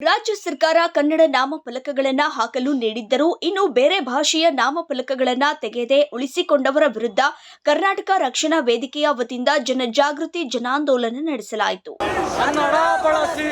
ರಾಜ್ಯ ಸರ್ಕಾರ ಕನ್ನಡ ನಾಮಫಲಕಗಳನ್ನ ಹಾಕಲು ನೀಡಿದ್ದರೂ ಇನ್ನು ಬೇರೆ ಭಾಷೆಯ ನಾಮಫಲಕಗಳನ್ನ ತೆಗೆದೆ ಉಳಿಸಿಕೊಂಡವರ ವಿರುದ್ಧ ಕರ್ನಾಟಕ ರಕ್ಷಣಾ ವೇದಿಕೆಯ ವತಿಯಿಂದ ಜನಜಾಗೃತಿ ಜನಾಂದೋಲನ ನಡೆಸಲಾಯಿತು. ಕನ್ನಡ ಬಳಸಿ.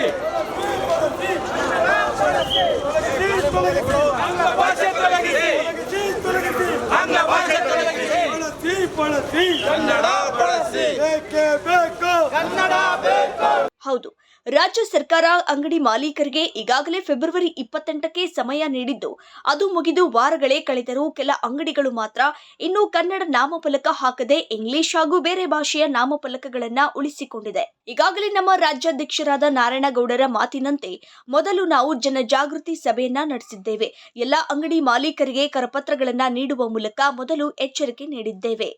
ಹೌದು. ರಾಜ್ಯ ಸರ್ಕಾರ ಅಂಗಡಿ ಮಾಲೀಕರಿಗೆ ಈಗಾಗಲೇ ಫೆಬ್ರವರಿ ಇಪ್ಪತ್ತೆಂಟಕ್ಕೆ ಸಮಯ ನೀಡಿದ್ದು, ಅದು ಮುಗಿದು ವಾರಗಳೇ ಕಳೆದರೂ ಕೆಲ ಅಂಗಡಿಗಳು ಮಾತ್ರ ಇನ್ನೂ ಕನ್ನಡ ನಾಮಫಲಕ ಹಾಕದೆ ಇಂಗ್ಲಿಷ್ ಹಾಗೂ ಬೇರೆ ಭಾಷೆಯ ನಾಮಫಲಕಗಳನ್ನ ಉಳಿಸಿಕೊಂಡಿದೆ. ಈಗಾಗಲೇ ನಮ್ಮ ರಾಜ್ಯಾಧ್ಯಕ್ಷರಾದ ನಾರಾಯಣಗೌಡರ ಮಾತಿನಂತೆ ಮೊದಲು ನಾವು ಜನಜಾಗೃತಿ ಸಭೆಯನ್ನ ನಡೆಸಿದ್ದೇವೆ. ಎಲ್ಲ ಅಂಗಡಿ ಮಾಲೀಕರಿಗೆ ಕರಪತ್ರಗಳನ್ನ ನೀಡುವ ಮೂಲಕ ಮೊದಲು ಎಚ್ಚರಿಕೆ ನೀಡಿದ್ದೇವೆ.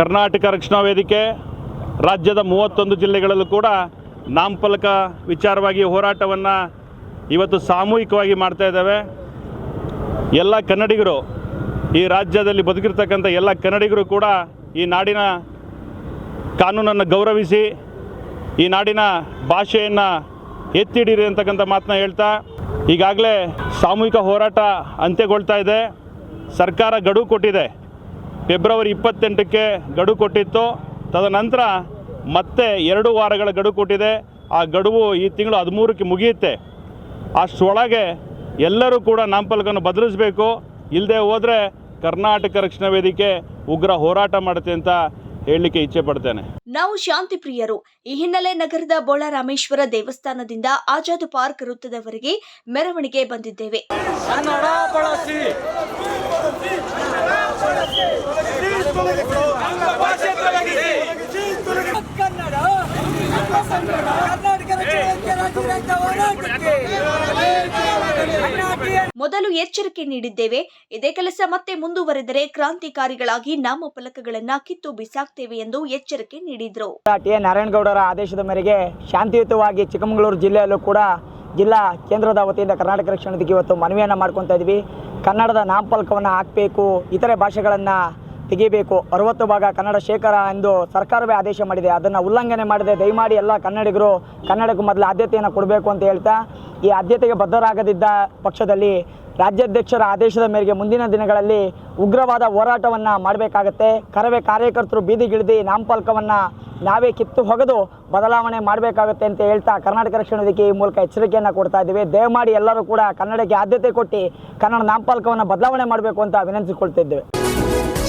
ಕರ್ನಾಟಕ ರಕ್ಷಣಾ ವೇದಿಕೆ, ರಾಜ್ಯದ ಮೂವತ್ತೊಂದು ಜಿಲ್ಲೆಗಳಲ್ಲೂ ಕೂಡ ನಾಮಫಲಕ ವಿಚಾರವಾಗಿ ಹೋರಾಟವನ್ನು ಇವತ್ತು ಸಾಮೂಹಿಕವಾಗಿ ಮಾಡ್ತಾ ಇದ್ದಾವೆ. ಎಲ್ಲ ಕನ್ನಡಿಗರು ಈ ರಾಜ್ಯದಲ್ಲಿ ಬದುಕಿರ್ತಕ್ಕಂಥ ಎಲ್ಲ ಕನ್ನಡಿಗರು ಕೂಡ ಈ ನಾಡಿನ ಕಾನೂನನ್ನು ಗೌರವಿಸಿ, ಈ ನಾಡಿನ ಭಾಷೆಯನ್ನು ಎತ್ತಿಡಿರಿ ಅಂತಕ್ಕಂಥ ಮಾತನ್ನ ಹೇಳ್ತಾ, ಈಗಾಗಲೇ ಸಾಮೂಹಿಕ ಹೋರಾಟ ಅಂತ್ಯಗೊಳ್ತಾ ಇದೆ. ಸರ್ಕಾರ ಗಡುವು ಕೊಟ್ಟಿದೆ. ಫೆಬ್ರವರಿ ಇಪ್ಪತ್ತೆಂಟಕ್ಕೆ ಗಡುವು ಕೊಟ್ಟಿತ್ತು. ತದನಂತರ ಮತ್ತೆ ಎರಡು ವಾರಗಳ ಗಡುವು ಕೊಟ್ಟಿದೆ. ಆ ಗಡುವು ಈ ತಿಂಗಳು ಹದಿಮೂರಕ್ಕೆ ಮುಗಿಯುತ್ತೆ. ಅಷ್ಟರೊಳಗೆ ಎಲ್ಲರೂ ಕೂಡ ನಾಮಫಲಕವನ್ನು ಬದಲಿಸಬೇಕು. ಇಲ್ಲದೆ ಹೋದರೆ ಕರ್ನಾಟಕ ರಕ್ಷಣಾ ವೇದಿಕೆ ಉಗ್ರ ಹೋರಾಟ ಮಾಡುತ್ತೆ ಅಂತ ಹೇಳಲಿಕ್ಕೆ ಇಚ್ಛೆ ಪಡ್ತೇನೆ. ನಾವು ಶಾಂತಿ ಪ್ರಿಯರು. ಈ ಹಿನ್ನೆಲೆ ನಗರದ ಬೋಳರಾಮೇಶ್ವರ ದೇವಸ್ಥಾನದಿಂದ ಆಜಾದ್ ಪಾರ್ಕ್ ವೃತ್ತದವರೆಗೆ ಮೆರವಣಿಗೆ ಬಂದಿದ್ದೇವೆ ಕನ್ನಡ ಬಳಸಿ ಆಂಗ್ಲ ಭಾಷೆ ತೊಲಗಿಸಿ ಕನ್ನಡ ಕರ್ನಾಟಕ ರಕ್ಷಣೆ ರಾಜ್ಯದ ಹೋರಾಟಕ್ಕೆ ಮೊದಲು ಎಚ್ಚರಿಕೆ ನೀಡಿದ್ದೇವೆ. ಇದೇ ಕೆಲಸ ಮತ್ತೆ ಮುಂದುವರೆದರೆ ಕ್ರಾಂತಿಕಾರಿಗಳಾಗಿ ನಾಮಫಲಕಗಳನ್ನ ಕಿತ್ತು ಬಿಸಾಕ್ತೇವೆ ಎಂದು ಎಚ್ಚರಿಕೆ ನೀಡಿದ್ರು. ಟಿ ನಾರಾಯಣಗೌಡರ ಆದೇಶದ ಮೇರೆಗೆ ಶಾಂತಿಯುತವಾಗಿ ಚಿಕ್ಕಮಗಳೂರು ಜಿಲ್ಲೆಯಲ್ಲೂ ಕೂಡ ಜಿಲ್ಲಾ ಕೇಂದ್ರದ ವತಿಯಿಂದ ಕರ್ನಾಟಕ ರಕ್ಷಣಾ ವೇದಿಕೆ ಇವತ್ತು ಮನವಿಯನ್ನು ಮಾಡ್ಕೊತಾ ಇದ್ವಿ. ಕನ್ನಡದ ನಾಮಫಲಕವನ್ನು ಹಾಕಬೇಕು, ಇತರೆ ಭಾಷೆಗಳನ್ನು ತೆಗಿಬೇಕು. ಅರವತ್ತು ಭಾಗ ಕನ್ನಡ ಶೇಖರ ಎಂದು ಸರ್ಕಾರವೇ ಆದೇಶ ಮಾಡಿದೆ. ಅದನ್ನು ಉಲ್ಲಂಘನೆ ಮಾಡದೆ ದಯಮಾಡಿ ಎಲ್ಲ ಕನ್ನಡಿಗರು ಕನ್ನಡಕ್ಕೆ ಮೊದಲು ಆದ್ಯತೆಯನ್ನು ಕೊಡಬೇಕು ಅಂತ ಹೇಳ್ತಾ, ಈ ಆದ್ಯತೆಗೆ ಬದ್ಧರಾಗದಿದ್ದ ಪಕ್ಷದಲ್ಲಿ ರಾಜ್ಯಾಧ್ಯಕ್ಷರ ಆದೇಶದ ಮೇರೆಗೆ ಮುಂದಿನ ದಿನಗಳಲ್ಲಿ ಉಗ್ರವಾದ ಹೋರಾಟವನ್ನು ಮಾಡಬೇಕಾಗತ್ತೆ. ಕರವೇ ಕಾರ್ಯಕರ್ತರು ಬೀದಿಗಿಳಿದು ನಾಮಫಲಕವನ್ನು ನಾವೇ ಕಿತ್ತು ಹೊಗೆದು ಬದಲಾವಣೆ ಮಾಡಬೇಕಾಗುತ್ತೆ ಅಂತ ಹೇಳ್ತಾ ಕರ್ನಾಟಕ ರಕ್ಷಣಾ ಈ ಮೂಲಕ ಎಚ್ಚರಿಕೆಯನ್ನು ಕೊಡ್ತಾ ಇದ್ದೀವಿ. ದಯಮಾಡಿ ಎಲ್ಲರೂ ಕೂಡ ಕನ್ನಡಕ್ಕೆ ಆದ್ಯತೆ ಕೊಟ್ಟು ಕನ್ನಡ ನಾಮಫಲಕವನ್ನು ಬದಲಾವಣೆ ಮಾಡಬೇಕು ಅಂತ ವಿನಂತಿಸಿಕೊಳ್ತಿದ್ದೇವೆ